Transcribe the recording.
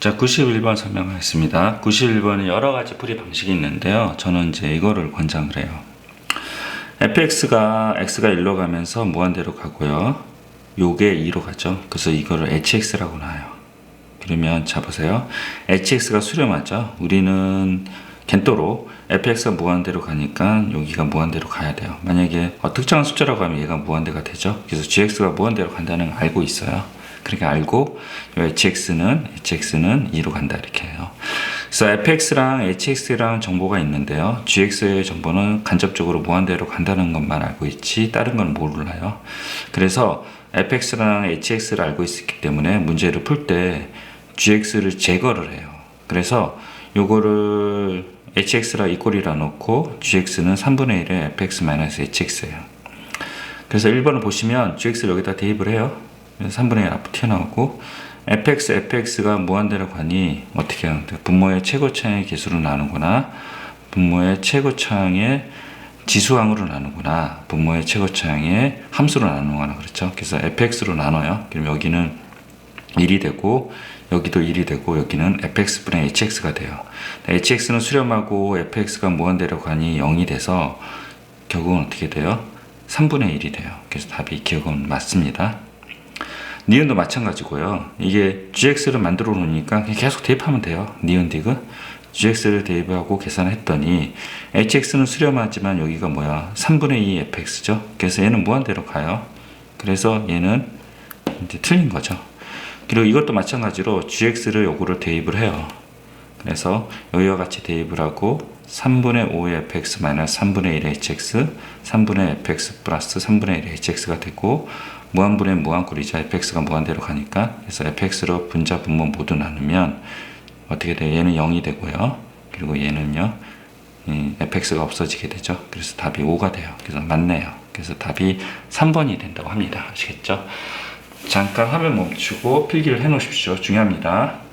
자, 91번 설명하겠습니다. 91번은 여러 가지 풀이 방식이 있는데요. 저는 이제 이거를 권장을 해요. fx가 x가 1로 가면서 무한대로 가고요. 요게 2로 가죠. 그래서 이거를 hx라고 놔요. 그러면 자 보세요. hx가 수렴하죠. 우리는 겐또로 fx가 무한대로 가니까 여기가 무한대로 가야 돼요. 만약에 어, 특정한 숫자라고 하면 얘가 무한대가 되죠. 그래서 gx가 무한대로 간다는 걸 알고 있어요. 그렇게 알고 요 hx는 hx는 2로 간다 이렇게 해요. 그래서 fx랑 hx랑 정보가 있는데요. gx의 정보는 간접적으로 무한대로 간다는 것만 알고 있지 다른 건 몰라요. 그래서 fx랑 hx를 알고 있기 때문에 문제를 풀 때 gx를 제거를 해요. 그래서 요거를 hx라 이꼴이라 놓고 gx는 3분의 1의 fx-hx예요. 그래서 1번을 보시면 gx를 여기다 대입을 해요. 그래서 3분의 1 앞으로 튀어나오고 fx, fx가 무한대로 가니 어떻게 돼요? 분모의 최고차의 개수로 나누거나 분모의 최고차의 지수항으로 나누거나 분모의 최고차의 함수로 나누거나 그렇죠. 그래서 fx로 나눠요. 그럼 여기는 1이 되고 여기도 1이 되고 여기는 fx분의 hx가 돼요. hx는 수렴하고 fx가 무한대로 가니 0이 돼서 결국은 어떻게 돼요? 3분의 1이 돼요. 그래서 답이 기억은 맞습니다. 니은도 마찬가지고요. 이게 gx를 만들어 놓으니까 계속 대입하면 돼요. 니은 디귿. gx를 대입하고 계산했더니 hx는 수렴하지만 여기가 뭐야? 3분의 2 fx죠. 그래서 얘는 무한대로 가요. 그래서 얘는 이제 틀린 거죠. 그리고 이것도 마찬가지로 gx를 요거를 대입을 해요. 그래서 여기와 같이 대입을 하고 3분의 5의 fx 마이너스 3분의 1의 hx 3분의 fx 플러스 3분의 1의 hx가 되고 무한분의 무한꼴이죠. fx가 무한대로 가니까 그래서 fx로 분자 분모 모두 나누면 어떻게 돼요? 얘는 0이 되고요. 그리고 얘는요. 이 fx가 없어지게 되죠. 그래서 답이 5가 돼요. 그래서 맞네요. 그래서 답이 3번이 된다고 합니다. 아시겠죠? 잠깐 화면 멈추고 필기를 해 놓으십시오. 중요합니다.